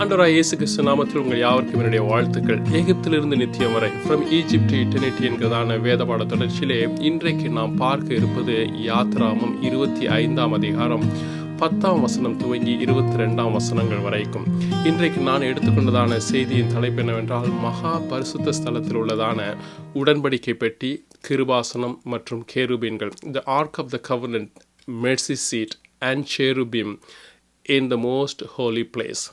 ஆண்டவராய் இயேசு கிறிஸ்து நாமத்தில் உங்கள் யாவருக்கும் என்னுடைய வாழ்த்துக்கள். எகிப்திலிருந்து நித்தியம் வரை ஃப்ரம் ஈஜிப்ட் இட்டர்னிட்டி என்கிறதான வேதபாட தொடர்ச்சியிலே இன்றைக்கு நாம் பார்க்க இருப்பது யாத்ராமம் இருபத்தி ஐந்தாம் அதிகாரம் பத்தாம் வசனம் துவங்கி இருபத்தி ரெண்டாம் வசனங்கள் வரைக்கும். இன்றைக்கு நான் எடுத்துக்கொண்டதான செய்தியின் தலைப்பு என்னவென்றால் மகா பரிசுத்த ஸ்தலத்தில் உள்ளதான உடன்படிக்கை பெட்டி கிருபாசனம் மற்றும் கேருபீன்கள். The ark of the covenant mercy seat and cherubim in the most holy place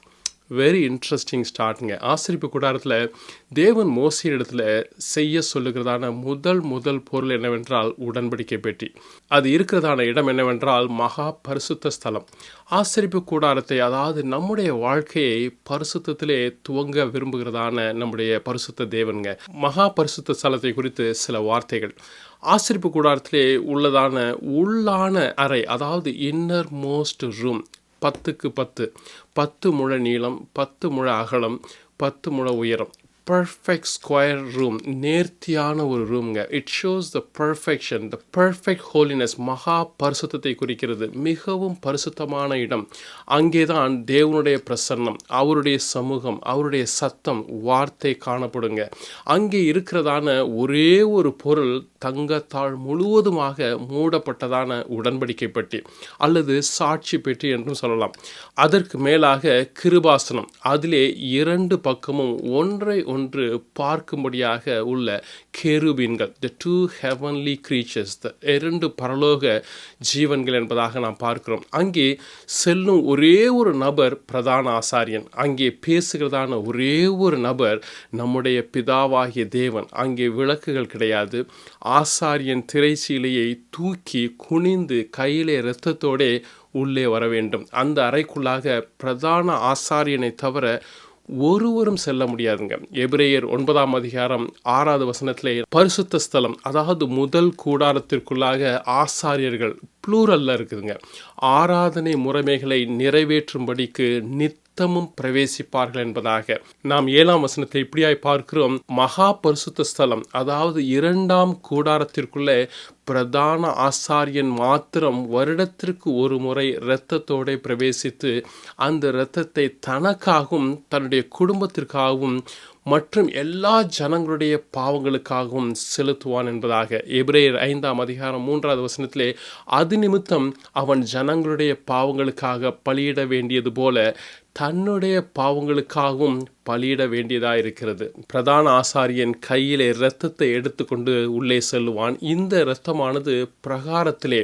very interesting ஸ்டார்ட்ங்க ஆசிரிப்பு கூடாரத்தில் தேவன் மோசியின் இடத்துல செய்ய சொல்லுகிறதான முதல் முதல் பொருள் என்னவென்றால் உடன்படிக்கை பெட்டி. அது இருக்கிறதான இடம் என்னவென்றால் மகா பரிசுத்த ஸ்தலம். ஆசிரிப்பு கூடாரத்தை அதாவது நம்முடைய வாழ்க்கையை பரிசுத்தத்திலே துவங்க விரும்புகிறதான நம்முடைய பரிசுத்த தேவனுங்க. மகா பரிசுத்த ஸ்தலத்தை குறித்து சில வார்த்தைகள். ஆசிரிப்பு கூடாரத்திலே உள்ளதான உள்ளான அறை அதாவது இன்னர் மோஸ்ட் ரூம் பத்துக்கு பத்து. பத்து முழ நீளம் பத்து முழ அகலம் பத்து முழ உயரம். பர்ஃபெக்ட் ஸ்கொயர் ரூம் நேர்த்தியான ஒரு ரூம்ங்க it shows the perfection the perfect holiness மகா பரிசுத்தத்தை குறிக்கிறது. மிகவும் பரிசுத்தமான இடம். அங்கே தான் தேவனுடைய பிரசன்னம் அவருடைய சமூகம் அவருடைய சத்தம் வார்த்தை காணப்படுங்க. அங்கே இருக்கிறதான ஒரே ஒரு பொருள் தங்கத்தாள் முழுவதுமாக மூடப்பட்டதான உடன்படிக்கை பெட்டி அல்லது சாட்சி பெட்டி என்றும் சொல்லலாம். அதற்கு மேலாக கிருபாசனம். அதிலே இரண்டு பக்கமும் ஒன்றை ஒன்று பார்க்கும்படியாக உள்ள கேருபீன்கள். The two heavenly creatures the இரண்டு பரலோக ஜீவன்கள் என்பதாக நாம் பார்க்கிறோம். அங்கே செல்லும் ஒரே ஒரு நபர் பிரதான ஆசாரியன். அங்கே பேசுகிறதான ஒரே ஒரு நபர் நம்முடைய பிதாவாகிய தேவன். அங்கே விளக்குகள் கிடையாது. ஆசாரியன் திரைச்சீலையை தூக்கி குனிந்து கையிலே இரத்தத்தோடே உள்ளே வர வேண்டும். அந்த அறைக்குள்ளாக பிரதான ஆசாரியனை தவிர ஒருவரும் செல்ல முடியாதுங்க. எபிரேயர் ஒன்பதாம் அதிகாரம் ஆறாவது வசனத்திலே பரிசுத்த ஸ்தலம் அதாவது முதல் கூடாரத்திற்குள்ளாக ஆசாரியர்கள் ப்ளூரல்ல இருக்குதுங்க. ஆராதனை முறைமைகளை நிறைவேற்றும்படிக்கு நித்தமும் பிரவேசிப்பார்கள் என்பதாக நாம் ஏழாம் வசனத்தை இப்படியாய் பார்க்கிறோம். மகா பரிசுத்த ஸ்தலம் அதாவது இரண்டாம் கூடாரத்திற்குள்ளே பிரதான ஆசாரியன் மாத்திரம் வருடத்திற்கு ஒரு முறை இரத்தத்தோടെ பிரவேசித்து அந்த இரத்தத்தை தனக்காகவும் தன்னுடைய குடும்பத்திற்காகவும் மற்றும் எல்லா ஜனங்களுடைய பாவங்களுக்காகவும் செலுத்துவான் என்பதாக. எபிரேயர் ஐந்தாம் அதிகாரம் மூன்றாவது வசனத்திலே அது நிமித்தம் அவன் ஜனங்களுடைய பாவங்களுக்காக பலியிட வேண்டியது போல தன்னுடைய பாவங்களுக்காகவும் பலியிட வேண்டியதாக இருக்கிறது பிரதான ஆசாரியன் கையிலே இரத்தத்தை எடுத்துக்கொண்டு உள்ளே செல்லுவான். இந்த இரத்தமானது பிரகாரத்திலே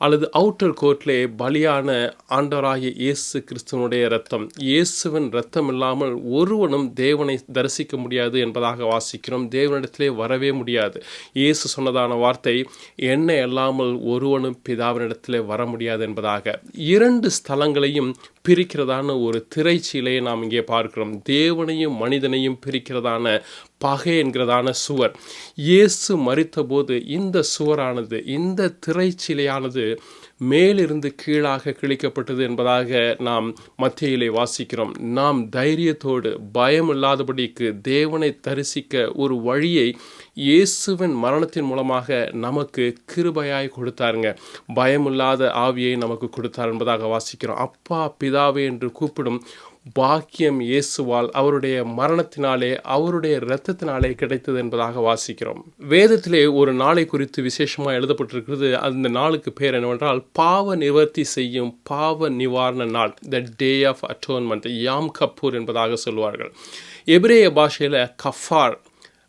அல்லது அவுட்டர் கோர்ட்லே பலியான ஆண்டவராகிய இயேசு கிறிஸ்துவனுடைய ரத்தம் இயேசுவின் ரத்தம் இல்லாமல் ஒருவனும் தேவனை தரிசிக்க முடியாது என்பதாக வாசிக்கிறோம். தேவனிடத்திலே வரவே முடியாது. இயேசு சொன்னதான வார்த்தை என்னை அல்லாமல் ஒருவனும் பிதாவினிடத்திலே வர முடியாது என்பதாக. இரண்டு ஸ்தலங்களையும் பிரிக்கிறதான ஒரு திரைச்சீலையை நாம் இங்கே பார்க்கிறோம். தேவனையும் மனிதனையும் பிரிக்கிறதான பகை என்கிறதான சுவர். இயேசு மறித்தபோது இந்த சுவரானது இந்த திரைச்சிலையானது மேலிருந்து கீழாக கிழிக்கப்பட்டது என்பதாக நாம் மத்தியிலே வாசிக்கிறோம். நாம் தைரியத்தோடு பயம் இல்லாதபடிக்கு தேவனை தரிசிக்க ஒரு வழியை இயேசுவின் மரணத்தின் மூலமாக நமக்கு கிருபையாய் கொடுத்தாருங்க. பயமில்லாத ஆவியை நமக்கு கொடுத்தார் என்பதாக வாசிக்கிறோம். அப்பா பிதாவே என்று கூப்பிடும் பாக்கியம் இயேசுவால் அவருடைய மரணத்தினாலே அவருடைய இரத்தத்தினாலே கிடைத்தது என்பதாக வாசிக்கிறோம். வேதத்திலே ஒரு நாளை குறித்து விசேஷமாக எழுதப்பட்டிருக்கிறது. அந்த நாளுக்கு பேர் என்னவென்றால் பாவ நிவர்த்தி செய்யும் பாவ நிவாரண நாள் த டே ஆஃப் அட்டோன்மெண்ட் யாம் கப்பூர் என்பதாக சொல்வார்கள். எபிரேய பாஷையில் கஃபார்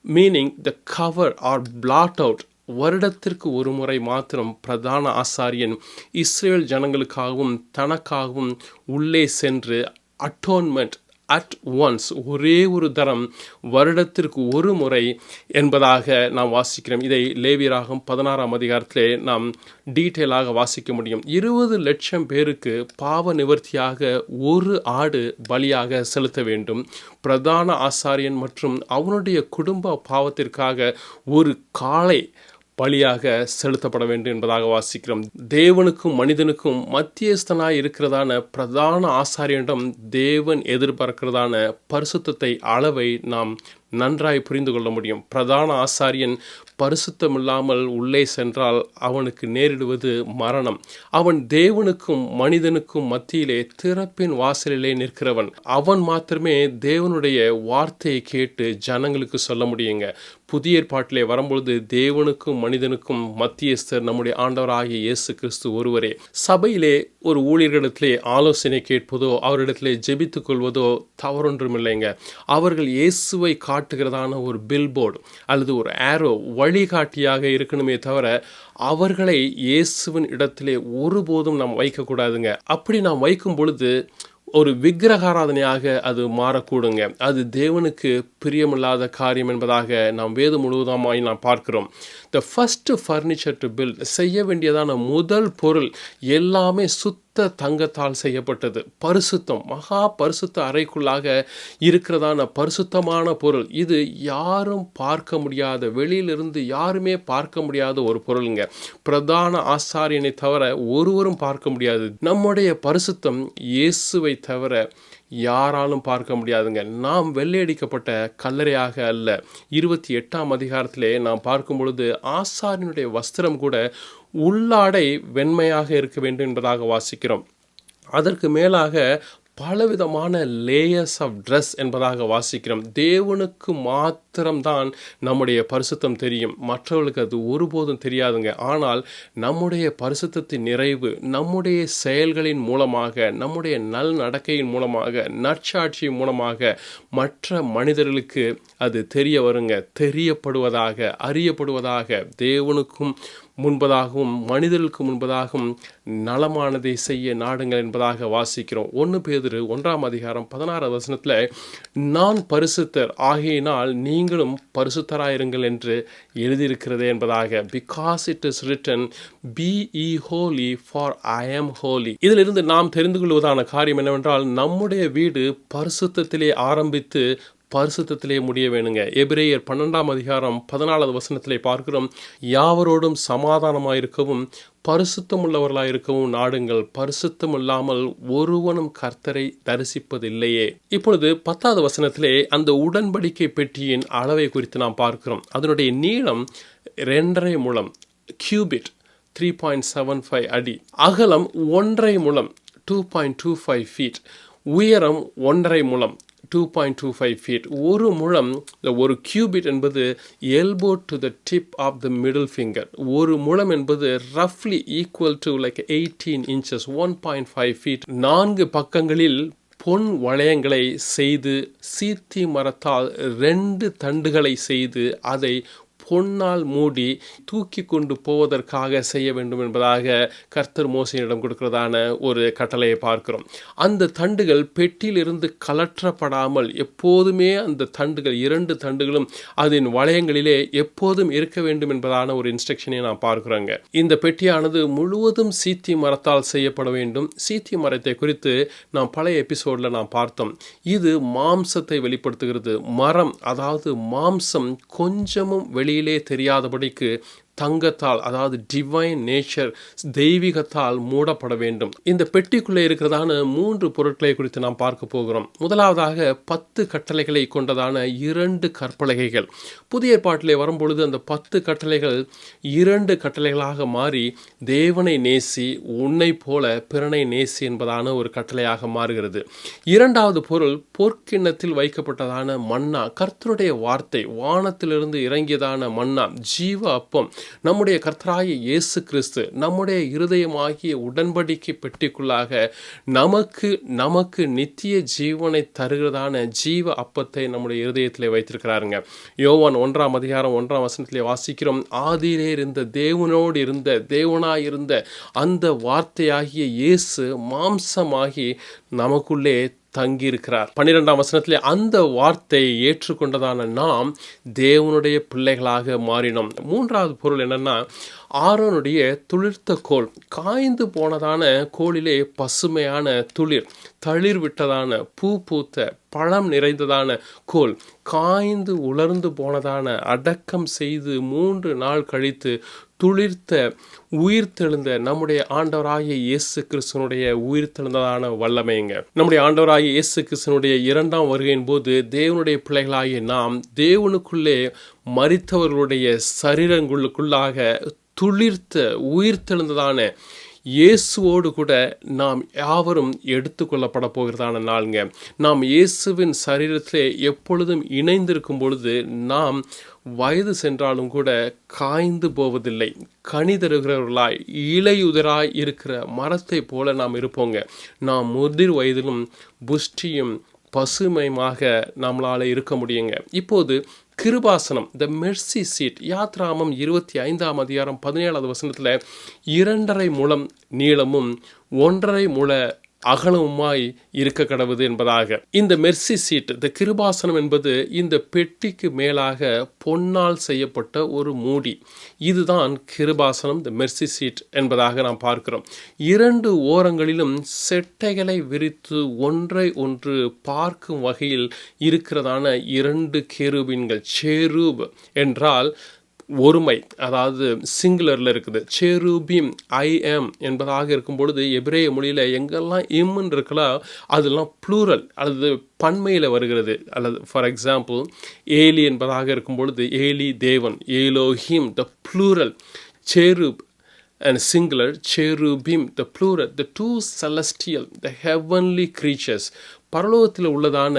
meaning the cover or blot out வருடத்திற்கு ஒரு முறை மாத்திரம் பிரதான ஆசாரியன் இஸ்ரேல் ஜனங்களுக்காகவும் தனக்காகவும் உள்ளே சென்று அட்டோன்மெண்ட் அட் ஒன்ஸ் ஒரே ஒரு தரம் வருடத்திற்கு ஒரு முறை என்பதாக நாம் வாசிக்கிறோம். இதை லேவியராகும் பதினாறாம் அதிகாரத்திலே நாம் டீட்டெயிலாக வாசிக்க முடியும். இருபது லட்சம் பேருக்கு பாவ நிவர்த்தியாக ஒரு ஆடு பலியாக செலுத்த வேண்டும். பிரதான ஆசாரியன் மற்றும் அவனுடைய குடும்ப பாவத்திற்காக ஒரு காளை பலியாக செலுத்தப்பட வேண்டும் என்பதாக வாசிக்கிறோம். தேவனுக்கும் மனிதனுக்கும் மத்தியஸ்தனாய் இருக்கிறதான பிரதான ஆசாரியனிடம் தேவன் எதிர்பார்க்கிறதான பரிசுத்தத்தை அளவை நாம் நன்றாய் புரிந்து கொள்ள முடியும். பிரதான ஆசாரியன் பரிசுத்தம் இல்லாமல் உள்ளே சென்றால் அவனுக்கு நேரிடுவது மரணம். அவன் தேவனுக்கும் மனிதனுக்கும் மத்தியிலே திறப்பின் வாசலிலே நிற்கிறவன். அவன் மாத்திரமே தேவனுடைய வார்த்தையை கேட்டு ஜனங்களுக்கு சொல்ல முடியுங்க. புதிய ஏற்பாட்டிலே வரும்பொழுது தேவனுக்கும் மனிதனுக்கும் மத்தியஸ்தர் நம்முடைய ஆண்டவராகிய இயேசு கிறிஸ்து ஒருவரே. சபையிலே ஒரு ஊழியர்களிடத்திலே ஆலோசனை கேட்பதோ அவரிடத்திலே ஜெபித்துக் கொள்வதோ தவறொன்றும் இல்லைங்க அவர்கள் இயேசுவை காட்டுகிறதான ஒரு பில்போர்டு அல்லது ஒரு ஆரோ வழிகாட்டியாக இருக்கணுமே தவிர அவர்களை இயேசுவின் இடத்திலே ஒருபோதும் நாம் வைக்கக்கூடாதுங்க. அப்படி நாம் வைக்கும் பொழுது ஒரு விக்கிரகாராதனையாக அது மாறக்கூடுங்க. அது தேவனுக்கு பிரியமில்லாத காரியம் என்பதாக நாம் வேதம் முழுவதுமாய் நாம் பார்க்கிறோம். The first furniture to build செய்ய வேண்டியதான முதல் பொருள் எல்லாமே சுத்த தங்கத்தால் செய்யப்பட்டது. பரிசுத்தம் மகா பரிசுத்த அறைக்குள்ளாக இருக்கிறதான பரிசுத்தமான பொருள். இது யாரும் பார்க்க முடியாத வெளியிலிருந்து யாருமே பார்க்க முடியாத ஒரு பொருளுங்க. பிரதான ஆசாரியனை தவிர ஒருவரும் பார்க்க முடியாது. நம்முடைய பரிசுத்தம் இயேசுவை தவிர யாராலும் பார்க்க முடியாதுங்க. நாம் வெள்ளையடிக்கப்பட்ட கல்லறையாக அல்ல. இருபத்தி எட்டாம் அதிகாரத்திலே நாம் பார்க்கும் பொழுது ஆசாரியனுடைய வஸ்திரம் கூட உள்ளாடை வெண்மையாக இருக்க வேண்டும் என்பதாக வாசிக்கிறோம். அதற்கு மேலாக பலவிதமான லேயர்ஸ் ஆஃப் ட்ரெஸ் என்பதாக வாசிக்கிறோம். தேவனுக்கு மாத்திரம்தான் நம்முடைய பரிசுத்தம் தெரியும். மற்றவர்களுக்கு அது ஒருபோதும் தெரியாதுங்க. ஆனால் நம்முடைய பரிசுத்தத்தின் நிறைவு நம்முடைய செயல்களின் மூலமாக நம்முடைய நல் நடக்கையின் மூலமாக நற்சாட்சியின் மூலமாக மற்ற மனிதர்களுக்கு அது தெரிய வருங்க. தெரியப்படுவதாக அறியப்படுவதாக தேவனுக்கும் முன்பதாகவும் மனிதர்களுக்கு முன்பதாகவும் நலமானதை செய்ய நாடுங்கள் என்பதாக வாசிக்கிறோம். ஒன்று பேதிரு ஒன்றாம் அதிகாரம் பதினாறு வசனத்தில் நான் பரிசுத்தர் ஆகையினால் நீங்களும் பரிசுத்தராயிருங்கள் என்று எழுதியிருக்கிறது என்பதாக. Because it is written be ye holy for I am holy இதிலிருந்து நாம் தெரிந்து கொள்வதான காரியம் என்னவென்றால் நம்முடைய வீடு பரிசுத்தத்திலே ஆரம்பித்து பரிசுத்தத்திலே முடிய வேணுங்க. எபிரேயர் பன்னெண்டாம் அதிகாரம் பதினாலாவது வசனத்திலே பார்க்கிறோம் யாவரோடும் சமாதானமாயிருக்கவும் பரிசுத்தம் உள்ளவர்களாக இருக்கவும் நாடுங்கள். பரிசுத்தம் இல்லாமல் ஒருவனும் கர்த்தரை தரிசிப்பதில்லையே. இப்பொழுது பத்தாவது வசனத்திலே அந்த உடன்படிக்கை பெட்டியின் அளவை குறித்து நாம் பார்க்கிறோம். அதனுடைய நீளம் ரெண்டரை முழம் cubit three point seven five அடி. அகலம் ஒன்றரை முழம் two point two five feet உயரம் ஒன்றரை முழம் two point two five feet ஒரு முழம் ஒரு கியூபிட் என்பது elbow to the tip of the middle finger ஒரு முழம் என்பது ரஃப்லி equal to like eighteen inches one point five feet நான்கு பக்கங்களில் பொன் வளையங்களை செய்து சீத்தி மரத்தால் ரெண்டு தண்டுகளை செய்து அதை பொன்னால் மூடி தூக்கி கொண்டு போவதற்காக செய்ய வேண்டும் என்பதாக கர்த்தர் மோசையிடம் கொடுக்கிறதான ஒரு கட்டளையை பார்க்கிறோம். அந்த தண்டுகள் பெட்டியிலிருந்து கலற்றப்படாமல் எப்போதுமே அந்த தண்டுகள் இரண்டு தண்டுகளும் அதன் வளையங்களிலே எப்போதும் இருக்க வேண்டும் என்பதான ஒரு இன்ஸ்ட்ரக்ஷனை நாம் பார்க்குறோங்க. இந்த பெட்டியானது முழுவதும் சீத்தி மரத்தால் செய்யப்பட வேண்டும். சீத்தி மரத்தை குறித்து நாம் பழைய எபிசோடில் நாம் பார்த்தோம். இது மாம்சத்தை வெளிப்படுத்துகிறது. மரம் அதாவது மாம்சம் கொஞ்சமும் வெளியே வழியிலே தெரியாதபடிக்கு தங்கத்தால் அதாவது டிவைன் நேச்சர் தெய்வீகத்தால் மூடப்பட வேண்டும். இந்த பெட்டிக்குள்ளே இருக்கிறதான மூன்று பொருட்களை குறித்து நாம் பார்க்க போகிறோம். முதலாவதாக பத்து கட்டளைகளை கொண்டதான இரண்டு கற்பலகைகள். புதிய பாட்டிலே வரும்பொழுது அந்த பத்து கட்டளைகள் இரண்டு கட்டளைகளாக மாறி தேவனை நேசி உன்னை போல பிறனை நேசி என்பதான ஒரு கட்டளையாக மாறுகிறது. இரண்டாவது பொருள் பொற்கிண்ணத்தில் வைக்கப்பட்டதான மன்னா கர்த்தருடைய வார்த்தை வானத்திலிருந்து இறங்கியதான மன்னா ஜீவ அப்பம் நம்முடைய கர்த்தராகிய இயேசு கிறிஸ்து நம்முடைய இருதயமாகிய உடன்படிக்கை பெட்டிக்குள்ளாக நமக்கு நமக்கு நித்திய ஜீவனை தருகிறதான ஜீவ அப்பத்தை நம்முடைய இருதயத்தில் வைத்திருக்கிறாருங்க. யோவான் ஒன்றாம் அதிகாரம் ஒன்றாம் வசனத்திலே வாசிக்கிறோம். ஆதியிலே இருந்த தேவனோடு இருந்த தேவனாய் இருந்த அந்த வார்த்தையாகிய இயேசு மாம்சமாகி நமக்குள்ளே தங்கியிருக்கிறார். பன்னிரெண்டாம் வசனத்திலே அந்த வார்த்தையை ஏற்றுக்கொண்டதான நாம் தேவனுடைய பிள்ளைகளாக மாறினோம். மூன்றாவது பொருள் என்னன்னா ஆரோனுடைய துளிர்த்த கோல் காய்ந்து போனதான கோளிலே பசுமையான துளிர் தளிர் விட்டதான பூ பூத்த பழம் நிறைந்ததான கோல் காய்ந்து உலர்ந்து போனதான அடக்கம் செய்து மூன்று நாள் கழித்து துளிர்த்த உயிர்த்தெழுந்த நம்முடைய ஆண்டவராகிய இயேசு கிறிஸ்தனுடைய உயிர்த்தெழுந்ததான வல்லமைங்க நம்முடைய ஆண்டவராகிய இயேசு கிறிஸ்தனுடைய இரண்டாம் வருகையின் போது தேவனுடைய பிள்ளைகளாகிய நாம் தேவனுக்குள்ளே மறித்தவர்களுடைய சரீரங்களுக்குள்ளாக துளிர்த்த உயிர்த்தெழுந்ததான இயேசுவோடு கூட நாம் யாவரும் எடுத்துக்கொள்ளப்பட போகிறதான நாளுங்க. நாம் இயேசுவின் சரீரத்திலே எப்பொழுதும் இணைந்திருக்கும் பொழுது நாம் வயது சென்றாலும் கூட காய்ந்து போவதில்லை. கனி தருகிறவர்களாய் இலையுதராய் இருக்கிற மரத்தை போல நாம் இருப்போங்க. நாம் முதிர் வயதிலும் புஷ்டியும் பசுமையுமாக நம்மளால் இருக்க முடியுங்க. இப்போது கிருபாசனம் த மெர்சி சீட் யாத்ராமம் இருபத்தி ஐந்தாம் அதிகாரம் பதினேழாவது வசனத்தில் இரண்டரை முழம் நீளமும் ஒன்றரை முழ அகலமுமாய் இருக்க கடவுது என்பதாக. இந்த மெர்சி சீட் த கிருபாசனம் என்பது இந்த பெட்டிக்கு மேலாக பொன்னால் செய்யப்பட்ட ஒரு மூடி. இதுதான் கிருபாசனம் த மெர்சி சீட் என்பதாக நாம் பார்க்கிறோம். இரண்டு ஓரங்களிலும் செட்டைகளை விரித்து ஒன்றை ஒன்று பார்க்கும் வகையில் இருக்கிறதான இரண்டு கேருபின்கள் சேரூப் என்றால் ஒருமை அதாவது சிங்குலரில் இருக்குது. சேருபீம் ஐ எம் என்பதாக இருக்கும் பொழுது எபிரேய மொழியில் எங்கெல்லாம் இம்முன்னு இருக்கலாம் அதெல்லாம் ப்ளூரல் அல்லது பன்மையில் வருகிறது. அல்லது ஃபார் எக்ஸாம்பிள் ஏலி என்பதாக இருக்கும் பொழுது ஏலி தேவன் Elohim the plural cherub and singular cherubim the plural the two celestial the heavenly creatures பரலோகத்தில் உள்ளதான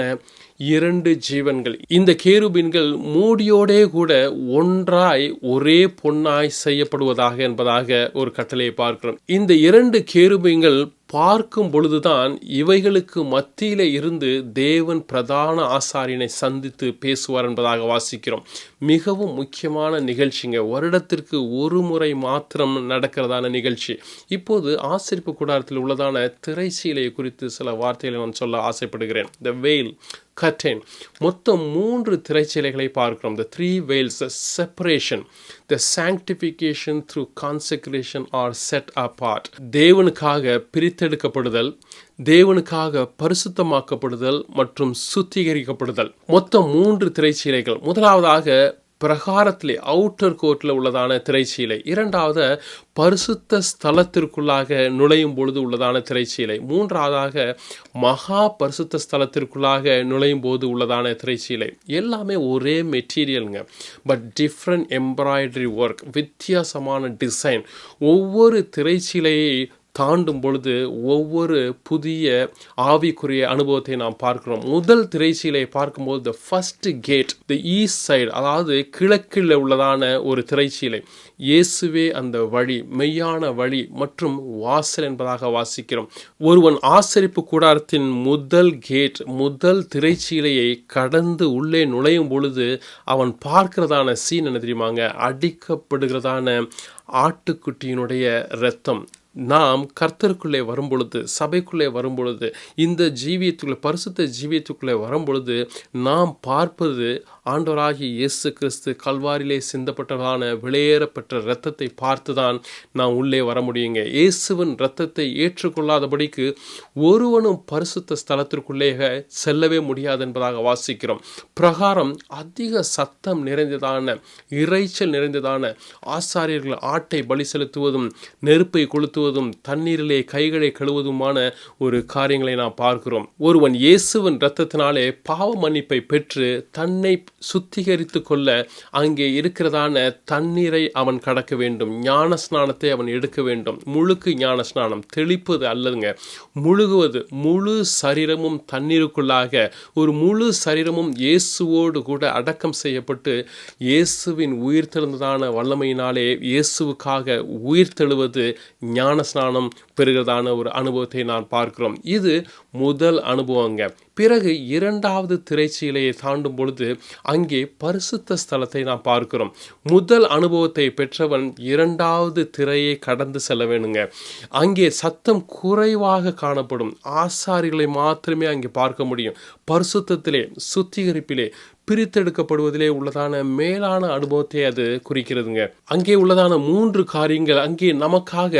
இரண்டு ஜீவன்கள். இந்த கேருபீன்கள் மூடியோடே கூட ஒன்றாய் ஒரே பொன்னாய் செய்யப்படுவதாக என்பதாக ஒரு கட்டளையை பார்க்கிறோம். இந்த இரண்டு கேருபீன்கள் பார்க்கும் பொழுதுதான் இவைகளுக்கு மத்தியில இருந்து தேவன் பிரதான ஆசாரியனை சந்தித்து பேசுவார் என்பதாக வாசிக்கிறோம். மிகவும் முக்கியமான நிகழ்ச்சிங்க. வருடத்திற்கு ஒரு முறை மாத்திரம் நடக்கிறதான நிகழ்ச்சி. இப்போது ஆசிரிப்பு கூடாரத்தில் உள்ளதான திரைச்சீலை குறித்து சில வார்த்தைகளை நான் சொல்ல ஆசைப்படுகிறேன். த வெயில் கட்டேன் மொத்தம் மூன்று திரைச்சீலைகளை பார்க்கிறோம். The three veils separation the sanctification through consecration or set apart தேவனுக்காக பிரித்தெடுக்கப்படுதல் தேவனுக்காக பரிசுத்தமாக்கப்படுதல் மற்றும் சுத்திகரிக்கப்படுதல். மொத்தம் மூன்று திரைச்சீலைகள். முதலாவதாக பிரகாரத்திலே அவுட்டர் கோர்ட்டில் உள்ளதான திரைச்சீலை. இரண்டாவது பரிசுத்த ஸ்தலத்திற்குள்ளாக நுழையும் பொழுது உள்ளதான திரைச்சீலை. மூன்றாவதாக மகா பரிசுத்த ஸ்தலத்திற்குள்ளாக நுழையும் போது உள்ளதான திரைச்சீலை. எல்லாமே ஒரே மெட்டீரியலுங்க பட் டிஃப்ரெண்ட் எம்ப்ராய்டரி ஒர்க் வித்தியாசமான டிசைன் ஒவ்வொரு திரைச்சீலையை தாண்டும் பொழுது ஒவ்வொரு புதிய ஆவிக்குரிய அனுபவத்தை நாம் பார்க்கிறோம். முதல் திரைச்சீலை பார்க்கும்போது the first gate the east side அதாவது கிழக்கில் உள்ளதான ஒரு திரைச்சீலை. இயேசுவே அந்த வழி மெய்யான வழி மற்றும் வாசல் என்பதாக வாசிக்கிறோம். ஒருவன் ஆசரிப்பு கூடாரத்தின் முதல் கேட் முதல் திரைச்சீலையை கடந்து உள்ளே நுழையும் பொழுது அவன் பார்க்கிறதான சீன் என்ன தெரியுமாங்க? அடிக்கப்படுகிறதான ஆட்டுக்குட்டியினுடைய இரத்தம் நாம் கர்த்தருக்குள்ளே வரும்பொழுது சபைக்குள்ளே வரும்பொழுது இந்த ஜீவியத்துக்குள்ளே பரிசுத்த ஜீவியத்துக்குள்ளே வரும்பொழுது நாம் பார்ப்பது ஆண்டவராகி இயேசு கிறிஸ்து கல்வாரிலே சிந்தப்பட்டதான வெளியேறப்பெற்ற இரத்தத்தை பார்த்து தான் நான் உள்ளே வர முடியுங்க. இயேசுவின் இரத்தத்தை ஏற்றுக்கொள்ளாதபடிக்கு ஒருவனும் பரிசுத்த ஸ்தலத்திற்குள்ளே செல்லவே முடியாது என்பதாக வாசிக்கிறோம். பிரகாரம் அதிக சத்தம் நிறைந்ததான இறைச்சல் நிறைந்ததான ஆசாரியர்கள் ஆட்டை பலி செலுத்துவதும் நெருப்பை கொளுத்துவதும் தண்ணீரிலே கைகளை கழுவதுமான ஒரு காரியங்களை நாம் பார்க்கிறோம். ஒருவன் இயேசுவின் இரத்தத்தினாலே பாவ மன்னிப்பை பெற்று தன்னை சுத்திகரித்து கொள்ள அங்கே இருக்கிறதான தண்ணீரை அவன் கடக்க வேண்டும். ஞான ஸ்நானத்தை அவன் எடுக்க வேண்டும். முழுக்கு ஞான ஸ்நானம் தெளிப்பது அல்லதுங்க முழுகுவது முழு சரீரமும் தண்ணீருக்குள்ளாக ஒரு முழு சரீரமும் இயேசுவோடு கூட அடக்கம் செய்யப்பட்டு இயேசுவின் உயிர் தெழுந்ததான வல்லமையினாலே இயேசுவுக்காக உயிர்த்தெழுவது ஞான ஸ்நானம் பெறுகிறதான ஒரு அனுபவத்தை நான் பார்க்கிறோம். இது முதல் அனுபவங்க. பிறகு இரண்டாவது திரைச்சீலையை தாண்டும் பொழுது அங்கே பரிசுத்த ஸ்தலத்தை நாம் பார்க்கிறோம். முதல் அனுபவத்தை பெற்றவன் இரண்டாவது திரையை கடந்து செல்ல வேணுங்க. அங்கே சத்தம் குறைவாக காணப்படும். ஆசாரிகளை மாத்திரமே அங்கே பார்க்க முடியும். பரிசுத்தத்திலே சுத்திகரிப்பிலே பிரித்தெடுக்கப்படுவதிலே உள்ளதான மேலான அனுபவத்தை அது குறிக்கிறதுங்க. அங்கே உள்ளதான மூன்று காரியங்கள் அங்கே நமக்காக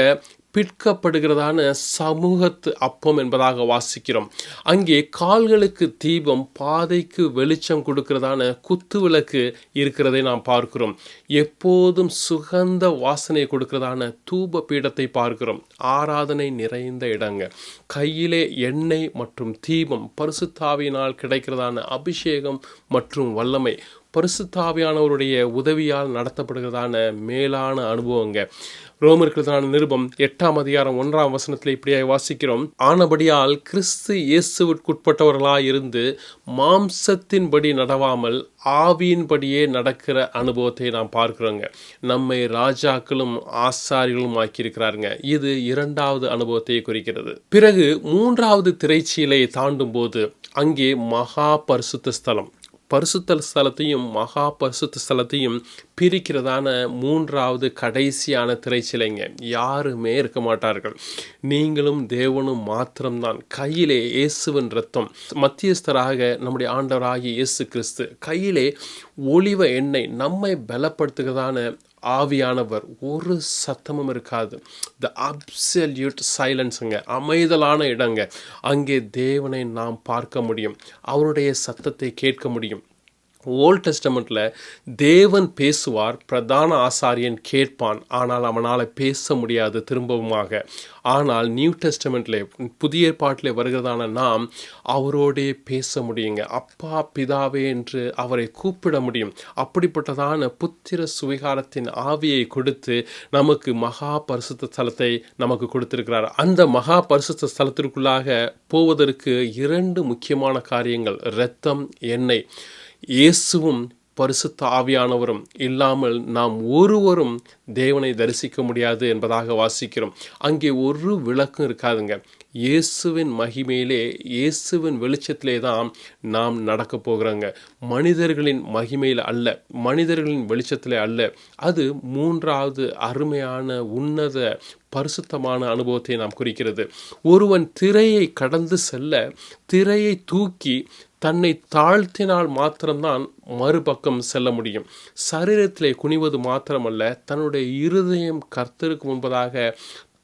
பிற்கப்படுகிறதான சமூகத்து அப்பம் என்பதாக வாசிக்கிறோம். அங்கே கால்களுக்கு தீபம் பாதைக்கு வெளிச்சம் கொடுக்கிறதான குத்து விளக்கு இருக்கிறதை நாம் பார்க்கிறோம். எப்போதும் சுகந்த வாசனை கொடுக்கிறதான தூப பீடத்தை பார்க்கிறோம். ஆராதனை நிறைந்த இடங்க. கையிலே எண்ணெய் மற்றும் தீபம் பரிசுத்தாவினால் கிடைக்கிறதான அபிஷேகம் மற்றும் வல்லமை. பரிசுத்தாவியானவருடைய உதவியால் நடத்தப்படுகிறதான மேலான அனுபவங்க. ரோமருக்கிறதான நிருபம் எட்டாம் அதிகாரம் ஒன்றாம் வசனத்தில் இப்படியாக வாசிக்கிறோம். ஆனபடியால் கிறிஸ்து இயேசுவிற்குட்பட்டவர்களாக இருந்து மாம்சத்தின்படி நடவாமல் ஆவியின்படியே நடக்கிற அனுபவத்தை நாம் பார்க்கிறோங்க. நம்மை ராஜாக்களும் ஆசாரிகளும் ஆக்கியிருக்கிறாருங்க. இது இரண்டாவது அனுபவத்தை குறிக்கிறது. பிறகு மூன்றாவது திரைச்சீலை தாண்டும் போது அங்கே மகா பரிசுத்த ஸ்தலம். பரிசுத்த ஸ்தலத்தையும் மகா பரிசுத்த ஸ்தலத்தையும் பிரிக்கிறதான மூன்றாவது கடைசியான திரைச்சிலைங்க. யாருமே இருக்க மாட்டார்கள். நீங்களும் தேவனும் மாத்திரம்தான். கையிலே இயேசுவின் ரத்தம் மத்தியஸ்தராக நம்முடைய ஆண்டவராகிய இயேசு கிறிஸ்து கையிலே ஒளிவ எண்ணெய் நம்மை பலப்படுத்துகிறதான ஆவியானவர். ஒரு சத்தமும் இருக்காது. த அப்சல்யூட் சைலன்ஸுங்க அமைதலான இடங்க. அங்கே தேவனை நாம் பார்க்க முடியும். அவருடைய சத்தத்தை கேட்க முடியும். ஓல்ட் டெஸ்டமெண்ட்டில் தேவன் பேசுவார் பிரதான ஆசாரியன் கேட்பான். ஆனால் அவனால் பேச முடியாது திரும்பவுமாக. ஆனால் நியூ டெஸ்டமெண்ட்டில் புதிய ஏற்பாட்டில் வருகிறதான நாம் அவரோடே பேச முடியுங்க. அப்பா பிதாவே என்று அவரை கூப்பிட முடியும். அப்படிப்பட்டதான புத்திர சுவிகாரத்தின் ஆவியை கொடுத்து நமக்கு மகா பரிசுத்த ஸ்தலத்தை நமக்கு கொடுத்திருக்கிறார். அந்த மகா பரிசுத்த ஸ்தலத்திற்குள்ளாக போவதற்கு இரண்டு முக்கியமான காரியங்கள். இரத்தம் எண்ணெய். இயேசுவும் பரிசுத்த ஆவியானவரும் இல்லாமல் நாம் ஒருவரும் தேவனை தரிசிக்க முடியாது என்பதாக வாசிக்கிறோம். அங்கே ஒரு விளக்கும் இருக்காதுங்க. இயேசுவின் மகிமையிலே இயேசுவின் வெளிச்சத்திலே தான் நாம் நடக்க போகிறோங்க. மனிதர்களின் மகிமையில் அல்ல மனிதர்களின் வெளிச்சத்திலே அல்ல. அது மூன்றாவது அருமையான உன்னத பரிசுத்தமான அனுபவத்தை நாம் குறிக்கிறது. ஒருவன் திரையை கடந்து செல்ல திரையை தூக்கி தன்னை தாழ்த்தினால் மாத்திரம்தான் மறுபக்கம் செல்ல முடியும். சரீரத்திலே குனிவது மாத்திரமல்ல தன்னுடைய இருதயம் கர்த்தருக்கு முன்பதாக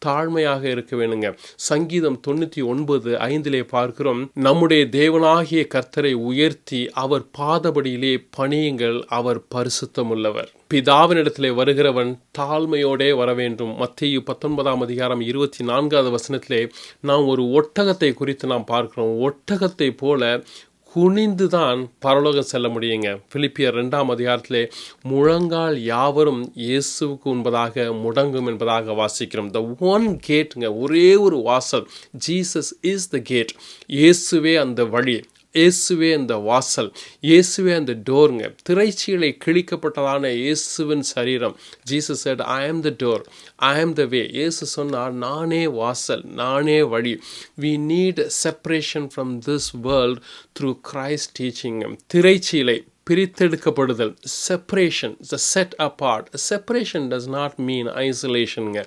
தாழ்மையாக இருக்க வேணுங்க. சங்கீதம் தொண்ணூற்றி ஒன்பது ஐந்திலே பார்க்கிறோம் நம்முடைய தேவனாகிய கர்த்தரை உயர்த்தி அவர் பாதபடியிலே பணியுங்கள் அவர் பரிசுத்தம் உள்ளவர் பிதாவினிடத்திலே வருகிறவன் தாழ்மையோடே வர வேண்டும் மத்திய பத்தொன்பதாம் அதிகாரம் இருபத்தி நான்காவது வசனத்திலே நாம் ஒரு ஒட்டகத்தை குறித்து நாம் பார்க்கிறோம். ஒட்டகத்தை போல குனிந்து தான் பரலோகம் செல்ல முடியுங்க. பிலிப்பியர் ரெண்டாம் அதிகாரத்திலே முழங்கால் யாவரும் இயேசுவுக்கு உண்பதாக முடங்கும் என்பதாக வாசிக்கிறோம். த ஒன் கேட்டுங்க ஒரே ஒரு வாசல். ஜீசஸ் இஸ் த கேட் இயேசுவே அந்த வழி. இயேசுவே அந்த வாசல் இயேசுவே அந்த டோருங்க. திரைச்சீலை கிழிக்கப்பட்டதான இயேசுவின் சரீரம். ஜீசஸ் said ஐ ஆம் த டோர் ஐ ஆம் த வே இயேசு சொன்னார் நானே வாசல் நானே வழி. We need separation from this world through Christ teaching திரைச்சீலை பிரித்தெடுக்கப்படுதல் separation the set apart separation does not mean ஐசோலேஷனுங்க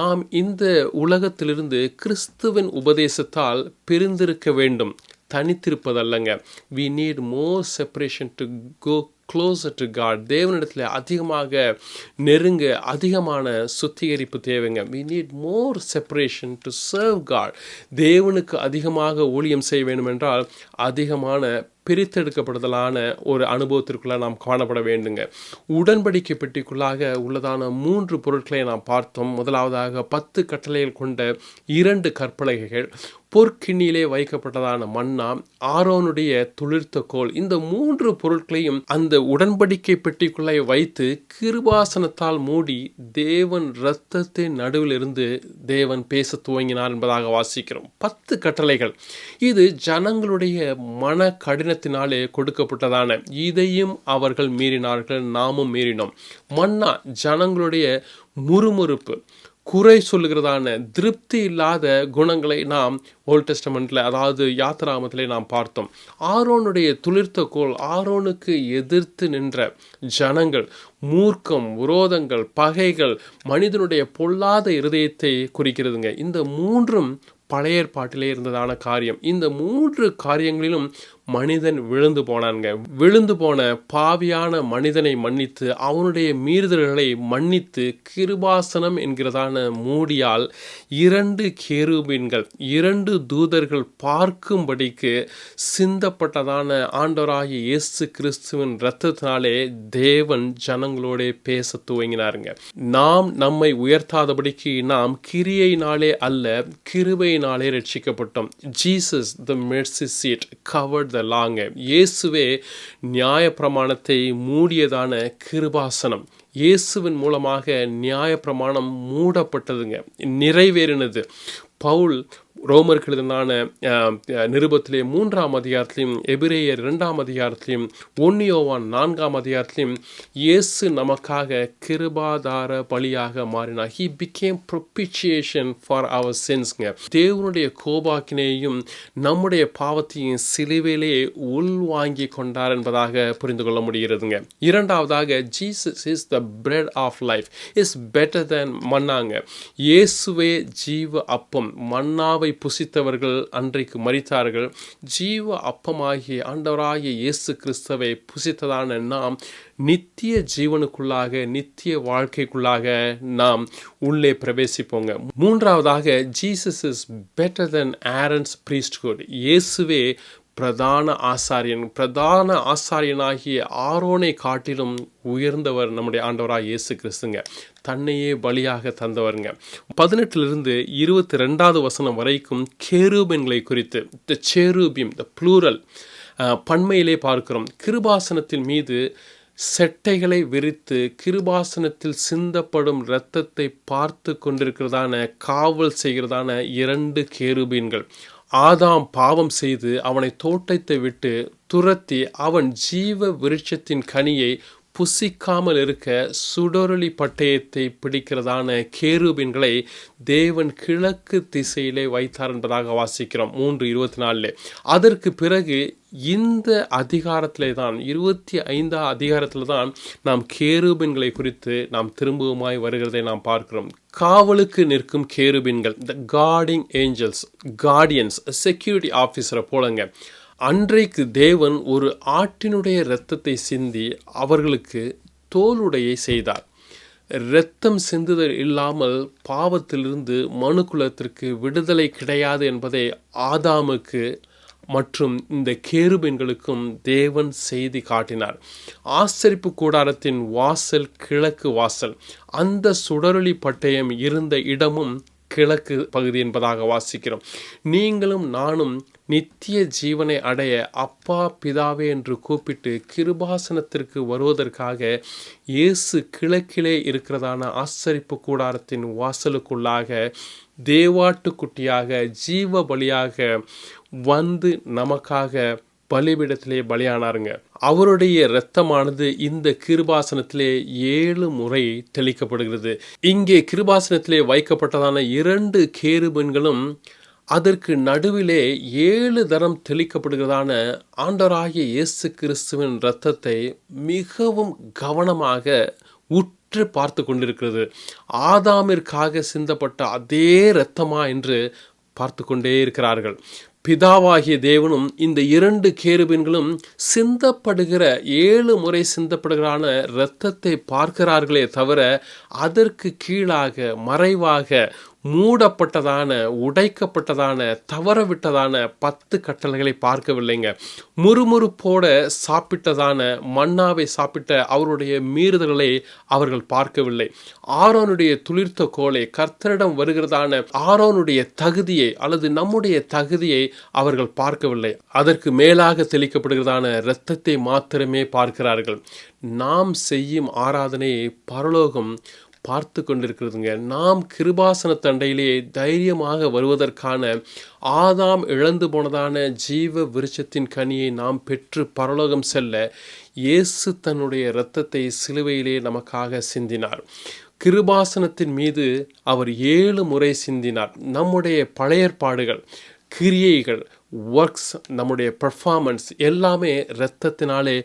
நாம் இந்த உலகத்திலிருந்து கிறிஸ்துவின் உபதேசத்தால் பிரிந்திருக்க வேண்டும். தனித்திருப்பதல்லங்க. We need more separation to go closer to God தேவனிடத்தில் அதிகமாக நெருங்க அதிகமான சுத்திகரிப்பு தேவைங்க. We need more separation to serve God தேவனுக்கு அதிகமாக ஊழியம் செய்ய வேண்டும் என்றால் அதிகமான பிரித்தெடுக்கப்படுதலான ஒரு அனுபவத்திற்குள்ள நாம் காணப்பட வேண்டுங்க. உடன்படிக்கை பெட்டிக்குள்ளாக உள்ளதான மூன்று பொருட்களை நாம் பார்த்தோம். முதலாவதாக பத்து கட்டளைகள் கொண்ட இரண்டு கற்பலகைகள் பொற்கிண்ணியிலே வைக்கப்பட்டதான மன்னா ஆரோனுடைய துளிர்த்த கோல் இந்த மூன்று பொருட்களையும் அந்த உடன்படிக்கை பெட்டிக்குள்ளே வைத்து கிருபாசனத்தால் மூடி தேவன் இரத்தத்தின் நடுவில் இருந்து தேவன் பேச துவங்கினார் என்பதாக வாசிக்கிறோம். பத்து கட்டளைகள். இது ஜனங்களுடைய மன கடினத்தினாலே கொடுக்கப்பட்டதான. இதையும் அவர்கள் மீறினார்கள் நாமும் மீறினோம். மன்னா ஜனங்களுடைய முறுமுறுப்பு. குறை சொல்லுகிறதான திருப்தி இல்லாத குணங்களை நாம் ஓல்ட் டெஸ்டமெண்ட்ல அதாவது யாத்திராமத்திலே நாம் பார்த்தோம். ஆரோனுடைய துளிர்த்த கோல் ஆரோனுக்கு எதிர்த்து நின்ற ஜனங்கள் மூர்க்கம் விரோதங்கள் பகைகள் மனிதனுடைய பொல்லாத இருதயத்தை குறிக்கிறதுங்க. இந்த மூன்றும் பழைய ஏற்பாட்டிலே இருந்ததான காரியம். இந்த மூன்று காரியங்களிலும் மனிதன் விழுந்து போனாங்க விழுந்து போன பாவியான மனிதனை மன்னித்து அவனுடைய மீறுதல்களை மன்னித்து கிருபாசனம் என்கிறதான மூடியால் இரண்டு கேருபீன்கள் இரண்டு தூதர்கள் பார்க்கும்படிக்கு சிந்தப்பட்டதான ஆண்டவராகிய இயேசு கிறிஸ்துவின் இரத்தத்தினாலே தேவன் ஜனங்களோட பேச துவங்கினாருங்க. நாம் நம்மை உயர்த்தாதபடிக்கு நாம் கிரியையினாலே அல்ல கிருபையினாலே ரட்சிக்கப்பட்டோம். Jesus the mercy seat covered the லாங்க இயேசுவே நியாயப்பிரமாணத்தை மூடியதான கிருபாசனம். இயேசுவின் மூலமாக நியாயப்பிரமாணம் மூடப்பட்டதுங்க. நிறைவேறினது. பவுல் ரோமர்கள் எழுதினான நிருபத்திலே மூன்றாம் அதிகாரத்திலையும் எபிரேயர் இரண்டாம் அதிகாரத்திலையும் ஒன்னியோவான் நான்காம் அதிகாரத்திலையும் இயேசு நமக்காக கிருபாதார பலியாக மாறினார். He became propitiation for our சென்ஸ்ங்க தேவனுடைய கோபாக்கினையும் நம்முடைய பாவத்தையும் சிலுவையிலே உள்வாங்கி கொண்டார் என்பதாக புரிந்து கொள்ள முடிகிறதுங்க. இரண்டாவதாக Jesus is the bread of life is better than மன்னாங்க. இயேசுவே ஜீவ அப்பம். மன்னாவை புசித்தவர்கள் அன்றைக்கு மறித்தார்கள் ஜீவ அப்பமாகிய ஆண்டவராகிய இயேசு கிறிஸ்தவை புசித்ததான நாம் நித்திய ஜீவனுக்குள்ளாக நித்திய வாழ்க்கைக்குள்ளாக நாம் உள்ளே பிரவேசிப்போங்க. மூன்றாவதாக Jesus is better than Aaron's priesthood இயேசுவே பிரதான ஆசாரியன். பிரதான ஆசாரியனாகிய ஆரோனை காட்டிலும் உயர்ந்தவர் நம்முடைய ஆண்டவராக இயேசு கிறிஸ்துங்க. தன்னையே பலியாக தந்தவருங்க. பதினெட்டிலிருந்து இருபத்தி ரெண்டாவது வசனம் வரைக்கும் கேரூபின்களை குறித்து த சேரூபியம் த ப்ளூரல் பண்மையிலே பார்க்கிறோம். கிருபாசனத்தின் மீது செட்டைகளை விரித்து கிருபாசனத்தில் சிந்தப்படும் இரத்தத்தை பார்த்து கொண்டிருக்கிறதான காவல் செய்கிறதான இரண்டு கேருபீன்கள். ஆதாம் பாவம் செய்து அவனை தோட்டத்தை விட்டு துரத்தி அவன் ஜீவ விருட்சத்தின் கனியை புசிக்காமல் இருக்க சுடரொளி பட்டயத்தை பிடிக்கிறதான கேருபின்களை தேவன் கிழக்கு திசையிலே வைத்தார் என்பதாக வாசிக்கிறோம். மூன்று இருபத்தி நாலில் அதற்கு பிறகு இந்த அதிகாரத்திலே தான் இருபத்தி ஐந்தாம் அதிகாரத்தில் தான் நாம் கேருபின்களை குறித்து நாம் திரும்பவுமாய் வருகிறதை நாம் பார்க்கிறோம். காவலுக்கு நிற்கும் கேருபின்கள் the guarding angels guardians security ஆஃபீஸரை போலங்க. அன்றைக்கு தேவன் ஒரு ஆட்டினுடைய இரத்தத்தை சிந்தி அவர்களுக்கு தோலுடையை செய்தார். இரத்தம் சிந்துதல் இல்லாமல் பாவத்திலிருந்து மனுக்குலத்திற்கு விடுதலை கிடையாது என்பதை ஆதாமுக்கு மற்றும் இந்த கேருபெண்களுக்கும் தேவன் செய்தி காட்டினார். ஆசரிப்பு கூடாரத்தின் வாசல் கிழக்கு வாசல். அந்த சுடரொளி பட்டயம் இருந்த இடமும் கிழக்கு பகுதி என்பதாக வாசிக்கிறோம். நீங்களும் நானும் நித்திய ஜீவனை அடைய அப்பா பிதாவே என்று கூப்பிட்டு கிருபாசனத்திற்கு வருவதற்காக இயேசு கிழக்கிலே இருக்கிறதான ஆசரிப்பு கூடாரத்தின் வாசலுக்குள்ளாக தேவாட்டுக்குட்டியாக ஜீவ பலியாக வந்து நமக்காக பலிபிடத்திலே பலியானாருங்க. அவருடைய இரத்தமானது இந்த கிருபாசனத்திலே ஏழு முறை தெளிக்கப்படுகிறது. இங்கே கிருபாசனத்திலே வைக்கப்பட்டதான இரண்டு கேருபெண்களும் அதற்கு நடுவிலே ஏழு தரம் தெளிக்கப்படுகிறதான ஆண்டராகிய இயேசு கிறிஸ்துவின் இரத்தத்தை மிகவும் கவனமாக உற்று பார்த்து கொண்டிருக்கிறது. ஆதாமிற்காக சிந்தப்பட்ட அதே இரத்தமா என்று பார்த்து கொண்டே இருக்கிறார்கள். பிதாவாகிய தேவனும் இந்த இரண்டு கேருபின்களும் சிந்தப்படுகிற ஏழு முறை சிந்தப்படுகிறான இரத்தத்தை பார்க்கிறார்களே தவிர அதற்கு கீழாக மறைவாக மூடப்பட்டதான உடைக்கப்பட்டதான தவறவிட்டதான பத்து கட்டளைகளை பார்க்கவில்லைங்க. முறுமுறுப்போட சாப்பிட்டதான மன்னாவை சாப்பிட்ட அவருடைய மீறுதல்களை அவர்கள் பார்க்கவில்லை. ஆரோனுடைய துளிர்த்த கோலை கர்த்தரிடம் வருகிறதான ஆரோனுடைய தகுதியை அல்லது நம்முடைய தகுதியை அவர்கள் பார்க்கவில்லை. அதற்கு மேலாக தெளிக்கப்படுகிறதான இரத்தத்தை மாத்திரமே பார்க்கிறார்கள். நாம் செய்யும் ஆராதனையை பரலோகம் பார்த்து கொண்டிருக்கிறதுங்க. நாம் கிருபாசன தண்டையிலே தைரியமாக வருவதற்கான ஆதாம் இழந்து போனதான ஜீவ விருட்சத்தின் கனியை நாம் பெற்று பரலோகம் செல்ல இயேசு தன்னுடைய இரத்தத்தை சிலுவையிலே நமக்காக சிந்தினார். கிருபாசனத்தின் மீது அவர் ஏழு முறை சிந்தினார். நம்முடைய பழையற்பாடுகள் கிரியைகள் ஒர்க்ஸ் நம்முடைய பர்ஃபார்மன்ஸ் எல்லாமே இரத்தத்தினாலே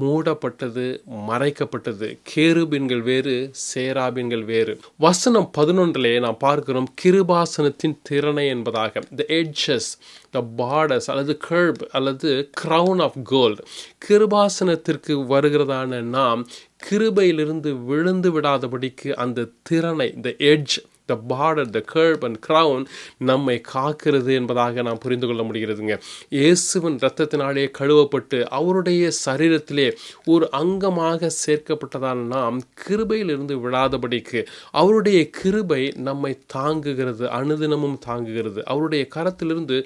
மூடப்பட்டது மறைக்கப்பட்டது. கேருபின்கள் வேறு சேராபின்கள் வேறு. வசனம் பதினொன்றிலே நாம் பார்க்கிறோம் கிருபாசனத்தின் திறனை என்பதாக. த எட்ஜஸ் த பார்டர்ஸ் அல்லது கர்ப் அல்லது க்ரௌன் ஆஃப் கோல்டு கிருபாசனத்திற்கு வருகிறதான நாம் கிருபையிலிருந்து விழுந்து விடாதபடிக்கு அந்த திறனை the edge the border the curb and crown நம்மை காக்கிறது என்பதாக நாம் புரிந்து கொள்ள முடிகிறதுங்க. இயேசுவின் இரத்தத்தினாலே கழுவப்பட்டு அவருடைய சரீரத்திலே ஒரு அங்கமாக சேர்க்கப்பட்டதால் நாம் கிருபையிலிருந்து விழாதபடிக்கு அவருடைய கிருபை நம்மை தாங்குகிறது அனுதினமும் தாங்குகிறது. அவருடைய கரத்திலிருந்து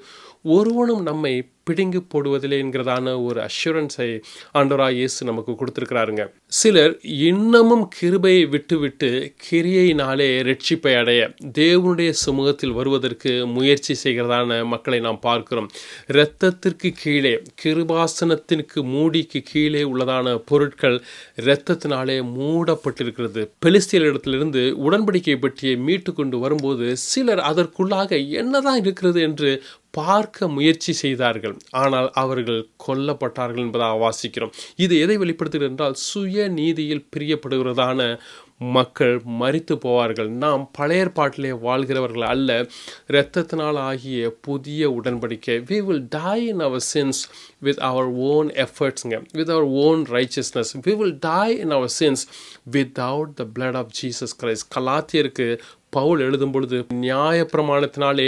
ஒருவனும் நம்மை பிடுங்கி போடுவதில்லை என்கிறதான ஒரு அஷூரன்ஸை ஆண்டவராய் இயேசு நமக்கு கொடுத்துருக்கிறாருங்க. சிலர் இன்னமும் கிருபையை விட்டுவிட்டு கிரியையினாலே ரட்சிப்பை அடைய தேவனுடைய சமூகத்தில் வருவதற்கு முயற்சி செய்கிறதான மக்களை நாம் பார்க்கிறோம். இரத்தத்திற்கு கீழே கிருபாசனத்திற்கு மூடிக்கு கீழே உள்ளதான பொருட்கள் இரத்தத்தினாலே மூடப்பட்டிருக்கிறது. பெலிஸ்தியல் இடத்திலிருந்து உடன்படிக்கை பற்றிய மீட்டு கொண்டு வரும்போது சிலர் அதற்குள்ளாக என்னதான் இருக்கிறது என்று பார்க்க முயற்சி செய்தார்கள். ஆனால் அவர்கள் கொல்லப்பட்டார்கள் என்பதாக வாசிக்கிறோம் இது எதை வெளிப்படுத்துகிறது என்றால் சுய நீதியில் பிரியப்படுகிறதான மக்கள் மறித்து போவார்கள். நாம் பழைய ஏற்பாட்டிலே வாழ்கிறவர்கள் அல்ல. இரத்தத்தினால் ஆகிய புதிய உடன்படிக்கை. We will die in our sins with our own எஃபர்ட்ஸுங்க with our own righteousness. We will die in our sins without the blood of Jesus Christ கலாத்தியருக்கு பவுல் எழுதும் பொழுது நியாயப்பிரமாணத்தினாலே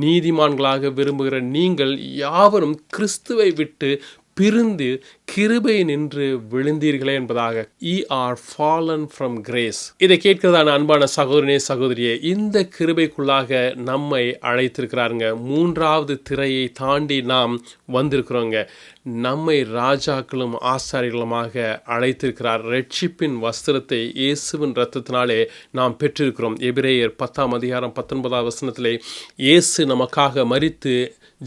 நீதிமான்களாக விரும்புகிற நீங்கள் யாவரும் கிறிஸ்துவை விட்டு பிரிந்து கிருபை நின்று விழுந்தீர்களே என்பதாக. Ye are fallen from grace இதை கேட்கிறதான அன்பான சகோதரனே சகோதரியே இந்த கிருபைக்குள்ளாக நம்மை அழைத்திருக்கிறாருங்க. மூன்றாவது திரையை தாண்டி நாம் வந்திருக்கிறோங்க. நம்மை ராஜாக்களும் ஆசாரிகளுமாக அழைத்திருக்கிறார். ரட்சிப்பின் வஸ்திரத்தை இயேசுவின் ரத்தத்தினாலே நாம் பெற்றிருக்கிறோம். எபிரேயர் பத்தாம் அதிகாரம் பத்தொன்பதாம் வசனத்திலே இயேசு நமக்காக மறித்து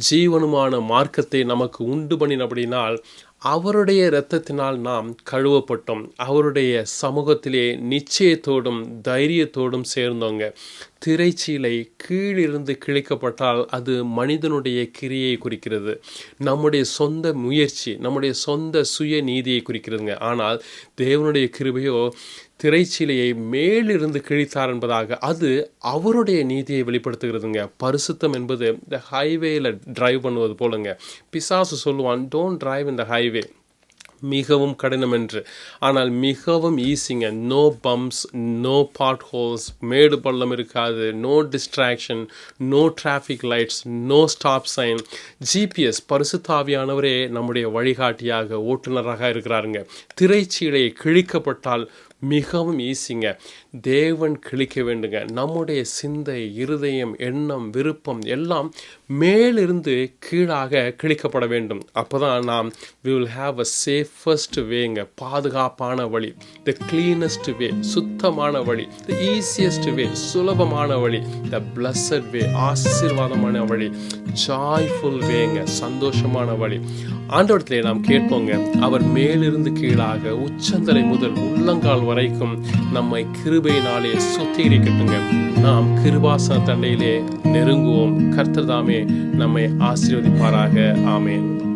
ஜீவனுமான மார்க்கத்தை நமக்கு உண்டு பண்ணினபடினால் அவருடைய இரத்தத்தினால் நாம் கழுவப்பட்டோம். அவருடைய சமூகத்திலே நிச்சயத்தோடும் தைரியத்தோடும் சேர்ந்தோங்க. திரைச்சீலை கீழிருந்து கிழிக்கப்பட்டால் அது மனிதனுடைய கிரியை குறிக்கிறது. நம்முடைய சொந்த முயற்சி நம்முடைய சொந்த சுய நீதியை குறிக்கிறதுங்க. ஆனால் தேவனுடைய கிருபையோ திரைச்சீலையை மேலிருந்து கிழித்தார் என்பதாக அது அவருடைய நீதியை வெளிப்படுத்துகிறதுங்க. பரிசுத்தம் என்பது இந்த ஹைவேயில் டிரைவ் பண்ணுவது போலங்க. பிசாசு சொல்லுவான் டோன்ட் டிரைவ் இந்த ஹைவே மிகவும் கடினம் என்று. ஆனால் மிகவும் ஈஸிங்க no bumps no pot holes மேடு பள்ளம் இருக்காது no distraction no traffic lights no stop sign GPS பரிசுத்தாவியானவரே நம்முடைய வழிகாட்டியாக ஓட்டுநராக இருக்கிறாருங்க. திரைச்சீலை கிழிக்கப்பட்டால் மிகவும் ஈஸிங்க. தேவன் கிழிக்க வேண்டுங்க. நம்முடைய சிந்தை இருதயம் எண்ணம் விருப்பம் எல்லாம் மேலிருந்து கீழாக கிழிக்கப்பட வேண்டும். அப்போதான் நாம் we will have a safest வேங்க பாதுகாப்பான வழி. த கிளீனஸ்ட் வே சுத்தமான வழி. த ஈஸியஸ்ட் வே சுலபமான வழி. த பிளஸட் வே ஆசீர்வாதமான வழி. ஜாய்ஃபுல் வேங்க சந்தோஷமான வழி. ஆண்டவரத்திலே நாம் கேட்போங்க. அவர் மேலிருந்து கீழாக உச்சந்தலை முதல் உள்ளங்கால் வரைக்கும் நம்மை கிருபையினாலே சுத்திகரிக்கட்டுங்க. நாம் கிருபாசன தண்டையிலே நெருங்குவோம். கர்த்தர் தாமே நம்மை ஆசீர்வதிப்பாராக. ஆமேன்.